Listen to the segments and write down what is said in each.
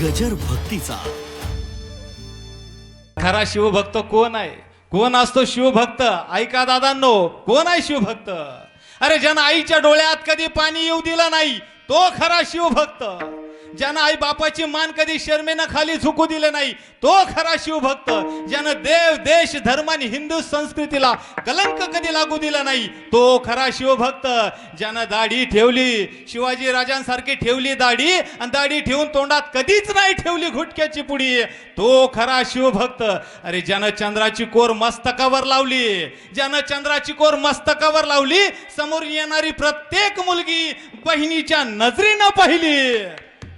गजर भक्तीचा. खरा शिवभक्त कोण आहे? कोण असतो शिवभक्त? ऐका दादांनो कोण आहे शिवभक्त? अरे ज्यानं आईच्या डोळ्यात कधी पाणी येऊ दिलं नाही तो खरा शिवभक्त. ज्यानं आई बापाची मान कधी शर्मेनं खाली झुकू दिलं नाही तो खरा शिवभक्त. ज्यानं देव देश धर्म आणि हिंदू संस्कृतीला कलंक कधी लागू दिला नाही तो खरा शिवभक्त. ज्यानं दाढी ठेवली शिवाजी राजांसारखी ठेवली दाढी आणि दाढी ठेवून तोंडात कधीच नाही ठेवली घुटक्याची पुडी तो खरा शिवभक्त. अरे ज्यानं चंद्राची कोर मस्तकावर लावली ज्यानं चंद्राची कोर मस्तकावर लावली समोर येणारी प्रत्येक मुलगी बहिणीच्या नजरेनं पाहिली.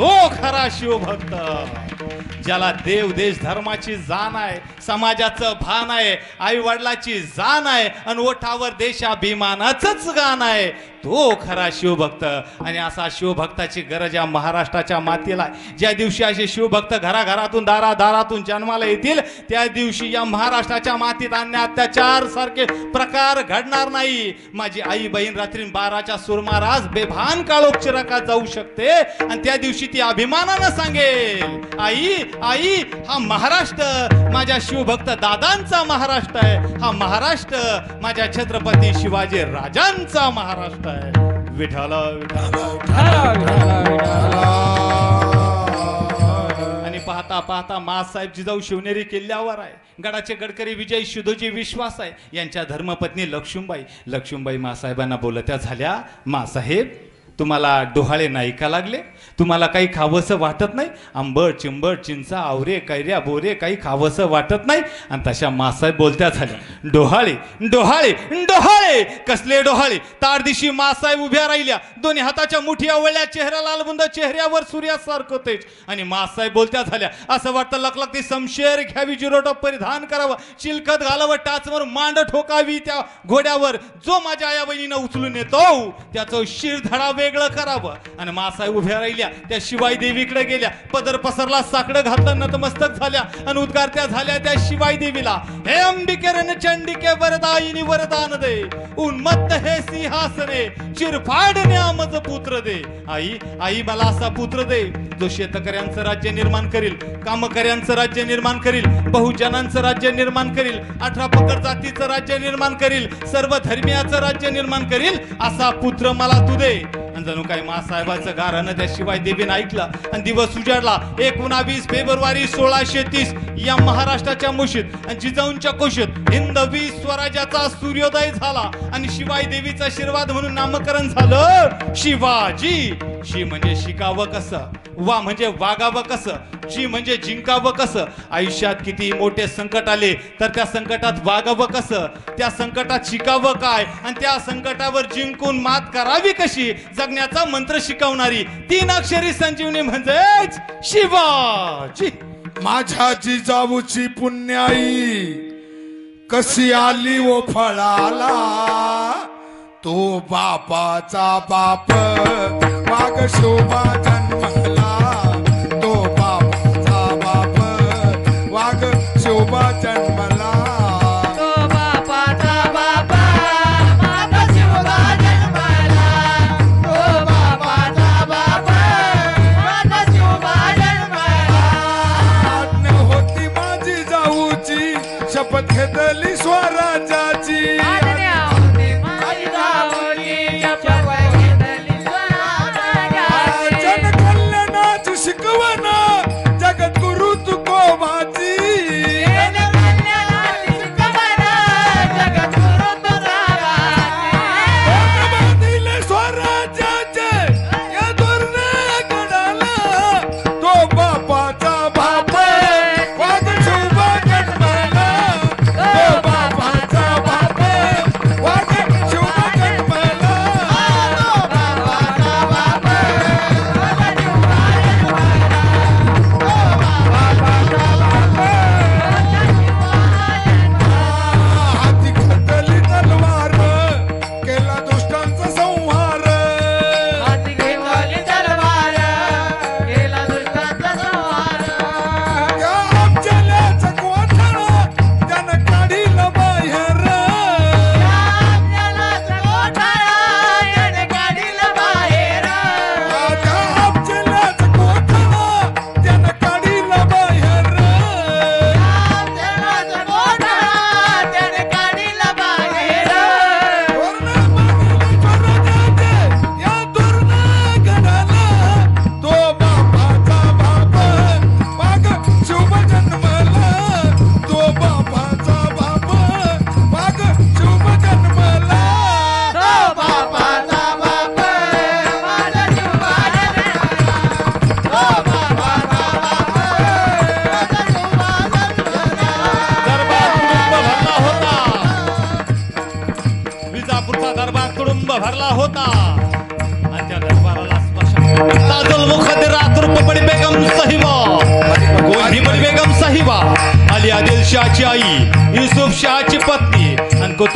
तो खरा शिवभक्त. ज्याला देव देश धर्माची जाण आहे समाजाचं भान आहे आई वडिलाची जाण आहे आणि ओठावर देशाभिमानाचंच गाण आहे तो खरा शिवभक्त. आणि असा शिवभक्ताची गरज या महाराष्ट्राच्या मातीला ज्या दिवशी असे शिवभक्त घराघरातून दारा दारातून जन्माला येतील त्या दिवशी या महाराष्ट्राच्या मातीत अन्य अत्याचार सारखे प्रकार घडणार नाही. माझी आई बहीण रात्री बाराच्या सुरमारास बेभान काळोख चिरकात जाऊ शकते आणि त्या दिवशी किती अभिमानानं सांगेल आई आई हा महाराष्ट्र माझ्या शिवभक्त दादांचा महाराष्ट्र आहे. हा महाराष्ट्र माझ्या छत्रपती शिवाजी राजांचा महाराष्ट्र आहे. विठाला आणि पाहता पाहता मासाहेब जिजाऊ शिवनेरी किल्ल्यावर आहे. गडाचे गडकरी विजय शुद्धोजी विश्वास आहे. यांच्या धर्मपत्नी लक्ष्मीबाई लक्ष्मीबाई मासाहेबांना बोलत्या झाल्या मासाहेब तुम्हाला डोहाळे नाही का लागले? तुम्हाला काही खावंसं वाटत नाही? आंबट चिंबट चिंचा आवरे कैऱ्या बोरे काही खावंसं वाटत नाही? आणि तशा मासाहेब बोलत्या झाल्या डोहाळे डोहाळे डोहाळे कसले डोहाळे? तारदिशी मासाहेब उभ्या राहिल्या दोन्ही हाताच्या मुठी आवळल्या चेहरा लालबुंद चेहऱ्यावर सूर्यासारखं तेज. आणि मासाहेब बोलत्या झाल्या असं वाटतं लकलकती समशेर घ्यावी जिरोटो परिधान करावं चिलखत घालावं टाचवर मांड ठोकावी त्या घोड्यावर जो माझ्या आया बहिणीनं उचलून येतो त्याचं शिरधडा वेगळं करावं. आणि मासाहेब उभ्या राहिल्या त्या शिवाई देवीकडे गेल्या. पदर पसरला साकडं घातलं नतमस्तक झाल्या. आणि उद्गारत्या झाल्या त्या शिवाई देवीला. हे अंबिके रण चंडिके वरदायिनी वरदान दे उन्मत्त हे सिंहासने चिरफाडने आमज पुत्र दे. आई आई मला असा पुत्र दे जो शेतकऱ्यांचं राज्य निर्माण करील कामकऱ्यांचं राज्य निर्माण करील बहुजनांचं राज्य निर्माण करील अठरा पकड जातीचं राज्य निर्माण करील सर्व धर्मियाचं राज्य निर्माण करील असा पुत्र मला तू दे. आणि जणू काही मासाहेबाचं गारानं त्या शिवाय देवीनं ऐकलं. आणि दिवस उजाडला. एकोणावीस फेब्रुवारी सोळाशे तीस या महाराष्ट्राच्या मुशीत आणि जिजाऊंच्या कुशीत हिंदवी स्वराज्याचा सूर्योदय झाला. आणि शिवाय देवीचा आशीर्वाद म्हणून नामकरण झालं. शिवाजी. शी म्हणजे शिकावं कसं? वा म्हणजे वागावं कसं? जी म्हणजे जिंकावं कसं? आयुष्यात किती मोठे संकट आले तर त्या संकटात वागावं कसं? त्या संकटात शिकावं काय? आणि त्या संकटावर जिंकून मात करावी कशी? जग जगण्याचा मंत्र शिकवणारी तीन अक्षरी संजीवनी म्हणजेच शिवाजी. माझ्या जिजाऊची पुण्याई कशी आली ओ फळाला? तो बापाचा बाप माग शोभा Chikuwana!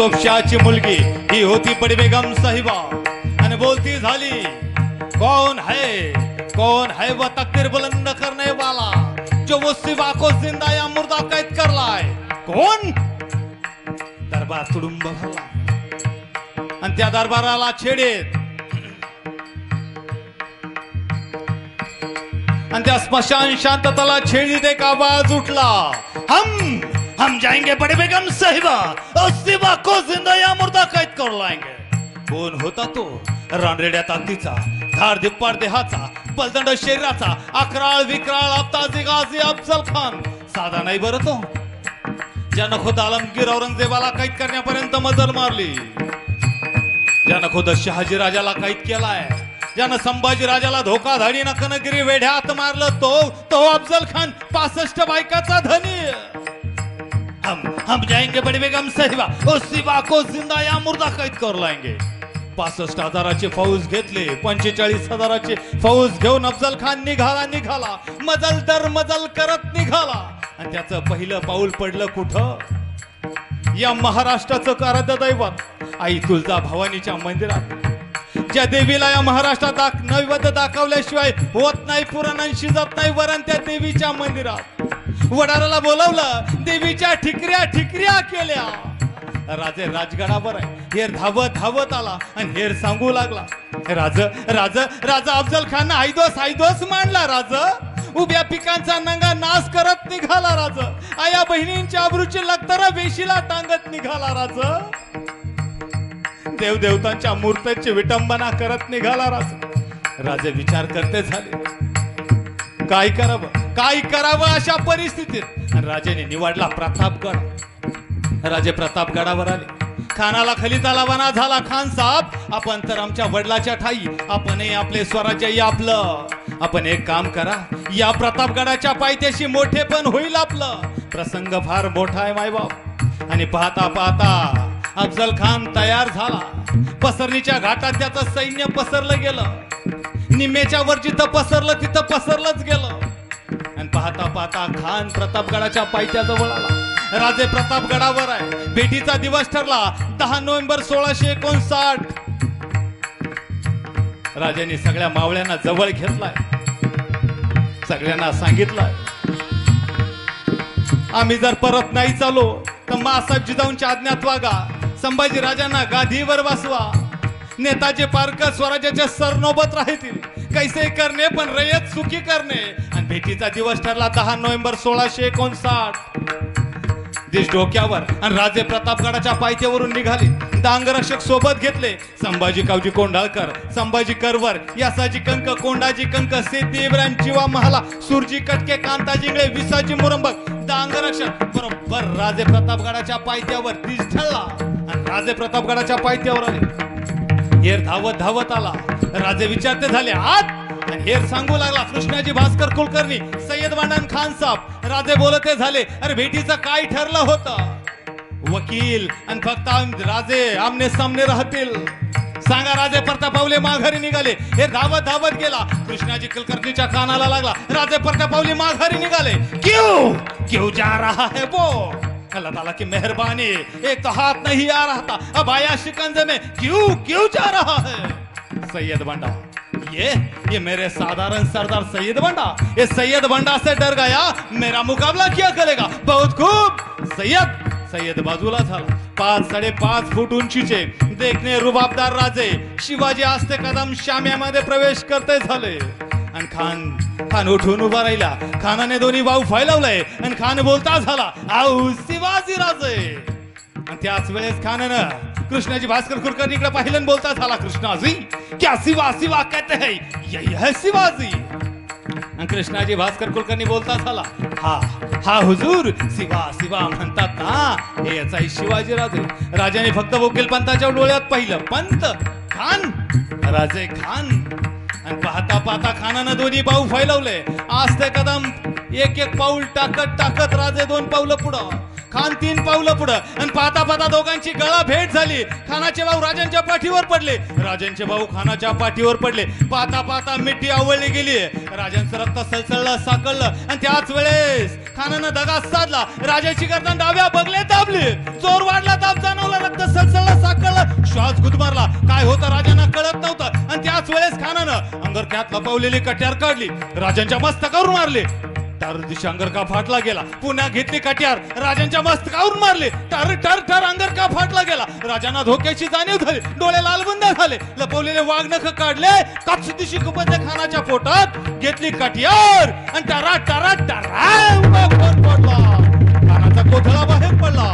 आणि मुलगी. ही होती बडी बेगम साहिबा. आणि बोलती झाली कौन है? कौन है व तकदीर बुलंद करने वाला? जो वो सिवा को जिंदा या मुर्दा कैद कर लाए. कौन दरबार तुडुंब भरला. आणि त्या दरबाराला छेडेत. आणि त्या स्मशान शांतताला छेडीत एक आवाज उठला. हम हम जाएंगे बड़े बेगम साहिबा और सिवा को जिंदा या मुर्दा कैद कर लाएंगे। कोण होता तो रानरेड्या ताकदीचा धार दिप्पाड देहाचा बलदंड शरीराचा अकराळ विक्राळ अब्ताजी गाझी अफजल खान। साधा नाही बरं तो। ज्यानं खुद आलमगीर औरंगजेबाला कैद करण्यापर्यंत मजल मारली। ज्यानं खुद शहाजी राजाला कैद केलाय। ज्यानं संभाजी राजाला धोकाधडी नकनगिरी वेढ्यात मारलं तो तो अफजल खान पासष्ट बायकाचा धनी। हम हम जाएंगे बड़े बेगम सहिवा। उस सिवा को जिंदा या मुर्दा कैद कर लाएंगे। पासष्ट हजाराचे फौज घेतले पंचेचाळीस हजाराचे फौज घेऊन अफजल खान निघाला निघाला. मजल दर मजल करत निघाला. आणि त्याचं पहिलं पाऊल पडलं कुठं? या महाराष्ट्राचं काराध्य दैवत आई तुळजा भवानीच्या मंदिरात. ज्या देवीला या महाराष्ट्रात दाख नैवेद्य दाखवल्याशिवाय होत नाही पुराणांशी शिजत नाही वरण त्या देवीच्या मंदिरात. वडाराला बोलवलं देवीच्या ठिकऱ्या ठिकऱ्या केल्या. राजे राजगडावर आहे. हेर धावत धावत आला आणि हेर सांगू लागला. राज राज राजा अफजल खान आयदोस आयदोस मांडला राज. उभ्या पिकांचा नंगा नाश करत निघाला राज. आया बहिणींच्या अब्रूची लक्तर वेशीला टांगत निघाला राज. देवदेवतांच्या मूर्त्यांची विटंबना करत निघाला राज. राजे विचार करते झाले. काय करावं? काय करावं अशा परिस्थितीत? राजेने निवडला प्रतापगड. राजे प्रतापगडावर आले. खानाला खली तलावाना झाला खान साहेब. आपण तर आमच्या वडिलाच्या ठाई. आपणही आपले स्वराज्य आपलं. आपण एक काम करा. या प्रतापगडाच्या पायथ्याशी मोठे पण होईल आपलं. प्रसंग फार मोठा आहे मायबाप. आणि पाहता पाहता अफजल खान तयार झाला. पसरणीच्या घाटात त्याचं सैन्य पसरलं गेलं. निम्मेच्या वर जिथं पसरलं तिथं पसरलंच गेलं. आणि पाहता पाहता खान प्रतापगडाच्या पायथ्याजवळ आला. राजे प्रतापगडावर आहे. भेटीचा दिवस ठरला. दहा नोव्हेंबर सोळाशे एकोणसाठ. राजांनी सगळ्या मावळ्यांना जवळ घेतलाय. सगळ्यांना सांगितलंय. आम्ही जर परत नाही चालो तर मासाहेब जिजाऊंच्या आज्ञात वागा. संभाजी राजांना गादीवर बसवा नेताजी पारकर स्वराज्याच्या सरनोबत राहतील. कैसे करणे पण रयत सुखी करणे आणि भेटीचा दिवस ठरला दहा नोव्हेंबर सोळाशे एकोणसाठ. देश डोक्यावर आणि राजे प्रतापगडाच्या पायथ्यावरून निघाले. डांगरक्षक सोबत घेतले. संभाजी कावजी कोंडाळकर संभाजी करवर यासाजी कंक कोंडाजी कंक सेती इब्राहिम जीवा महाला सुरजी कटके कांता इंगळे विसाजी मुरंबक. डांगरक्षक बरोबर राजे प्रतापगडाच्या पायथ्यावर तीस ठरला. आणि राजे प्रतापगडाच्या पायथ्यावर आले. हेर धावत धावत आला. राजे विचारते झाले आत! हेर सांगू लागला कृष्णाजी भास्कर कुलकर्णी सय्यद वांडण खान साहेब राजे बोलते झाले अरे भेटीचं काय ठरलं होतं? वकील आणि फक्त राजे आमने सामने राहतील. सांगा राजे प्रतापावले माघारी निघाले. हे धावत धावत गेला. कृष्णाजी कुलकर्णीच्या कानाला लागला. राजे प्रतापावले माघारी निघाले. क्यू? क्यू जा रहा है वो. अल्लाह ताला की मेहरबानी। एक तो हाथ नहीं आ रहा था। अब आया शिकंजे में, क्यों क्यों जा रहा है? सैयद बंडा, ये ये मेरे साधारण सरदार सैयद बंडा। ये सैयद बंडा से डर गया, मेरा मुकाबला क्या करेगा? बहुत खूब। सैयद सय्यद बाजूला झाला। पाच साडेपाच फूट उंचीचे देखणे रुबाबदार राजे, शिवाजी आस्ते कदम शाम्यामध्ये प्रवेश करते झाले। आणि खान खान उठून उभा राहिला. खानाने दोन्ही भाऊ फैलावलाय आणि खान बोलता झाला आऊ शिवाजी राजे. आणि त्याच वेळेस खानानं कृष्णाजी भास्कर कुलकर्णी इकडे पाहिलं आणि बोलता झाला कृष्णाजी क्या शिवा शिवा कहते है? यही है शिवाजी. आणि कृष्णाजी भास्कर कुलकर्णी बोलता झाला हा हा हुजूर शिवा शिवा म्हणतात ना हे याचा शिवाजी राजे. राजाने फक्त वकील पंताच्या डोळ्यात पाहिलं पंत खान राजे खान. आणि पाहता पाहता खानानं दोन्ही पाऊल फैलवले. आज ते कदम एक एक पाऊल टाकत टाकत राजे दोन पाऊल पुढं. खान तीन पावलं पुढं. आणि पाहता पाहता दोघांची गळा भेट झाली. खानाचे भाऊ राजांच्या पाठीवर पडले. राजांचे भाऊ खानाच्या पाठीवर पडले. पाहता पाहता मिठी आवळली गेली. राजांचं रक्त सलसळलं साकळलं. आणि त्याच वेळेस खानानं दगा साधला. राजाची गर्दन डाव्या बगले दाबली. जोर वाढला दाब जाणवला रक्त सलसळलं साकळलं. श्वास गुदमरला. काय होतं राजांना कळत नव्हतं. आणि त्याच वेळेस खानानं अंगरख्यात लपवलेली कट्यार काढली. राजांच्या मस्तकावर मारले. तर दिशा अंगरका फाटला गेला. पुन्हा घेतली कट्यार. राजांच्या मस्तकावर मारले. टर टर टर अंगरका फाटला गेला. राजांना धोक्याची जाणीव झाली. डोळे लालबंद झाले. लपवलेले वाघनख काढले. कच्छ दिशी खानाच्या पोटात घेतली कटियार. आणि टरा टरा टरा उभा पडला. खानाचा कोथळा बाहेर पडला.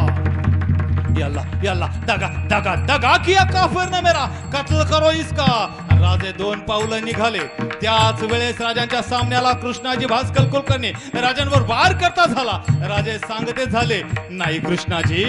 यल्ला यल्ला दगा दगा दगा किया काफिर ने मेरा. कत्ल करो इसका. राजे दोन पावलं निघाले. त्याच वेळेस राजांच्या सामन्याला कृष्णाजी भास्कर कुलकर्णी राजांवर वार करता झाला. राजे सांगते झाले नाही कृष्णाजी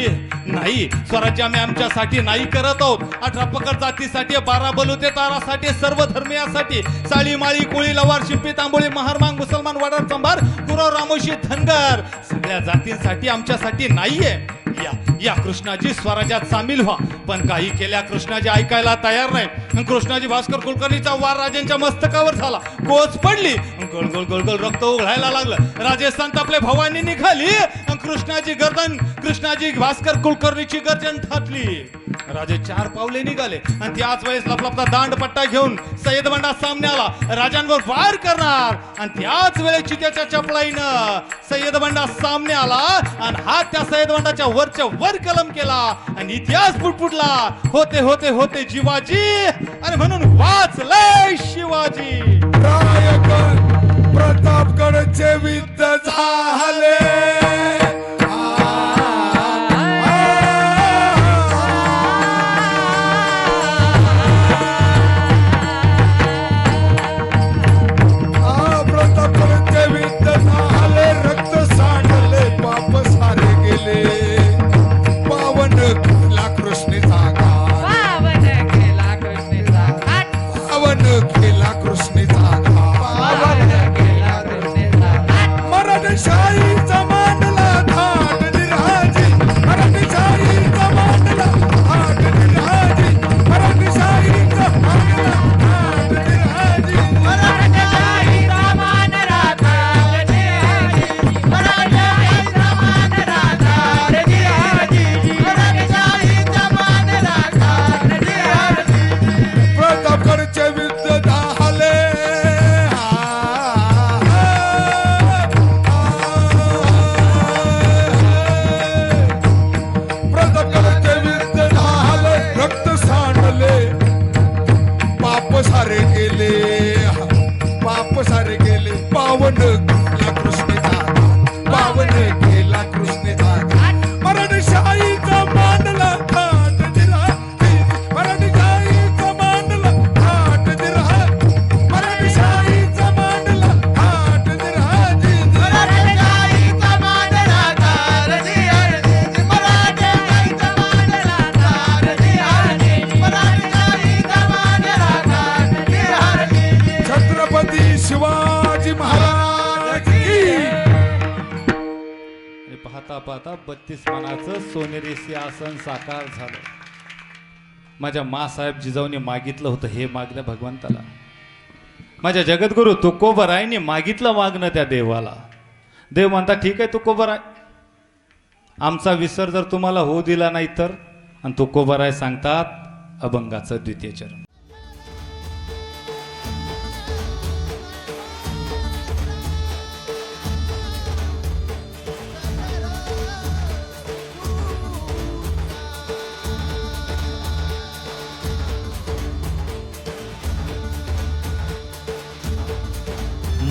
नाही. स्वराज्य आम्ही आमच्यासाठी नाही करत आहोत. अठरा पकड जातीसाठी बारा बलुते तारासाठी सर्व धर्मियासाठी साळी माळी कोळी लवार शिंपी तांबोळी महारमांग मुसलमान वडार चंभार गुरव रामोशी धनगर सगळ्या जातींसाठी आमच्यासाठी नाहीये. या या कृष्णाजी स्वराज्यात सामील व्हा. पण काही केल्या कृष्णाजी ऐकायला तयार नाही. कृष्णाजी भास्कर कुलकर्णीचा वार राजांच्या मस्तकावर झाला. कोच पडली गोल गोल रक्त उघडायला लागलं. राजस्थान आपल्या भवानी निघाली कृष्णाजी कृष्णाची गर्दन कृष्णाजी भास्कर कुलकर्णीची गर्जन थाटली. राजे चार पावले निघाले आणि त्याच वेळेस लपलपता दांड पट्टा घेऊन सय्यद बंडा सामन्याला राजांवर वार करणार. आणि त्याच वेळेस चित्याच्या चपळाईनं सय्यद बंडा सामने आला आणि हा त्या सय्यद बंडाच्या वरच्या वर कलम केला. आणि इतिहास फुटफुटला होते होते होते जीवाजी. आणि म्हणून वाचलंय शिवाजी. रायगड प्रतापगडचे विद्ध झाले. पाहता पाहता बत्तीस मानाचं सोनेरी सिंहासन साकार झालं. माझ्या मासाहेब जिजाऊने मागितलं होतं हे मागणं भगवंताला. माझ्या जगद्गुरु तुकोबरायने मागितलं मागणं त्या देवाला. देव म्हणता ठीक आहे तुकोबराय आमचा विसर जर तुम्हाला होऊ दिला नाही तर? आणि तुकोबराय सांगतात अभंगाचं द्वितीय चरण.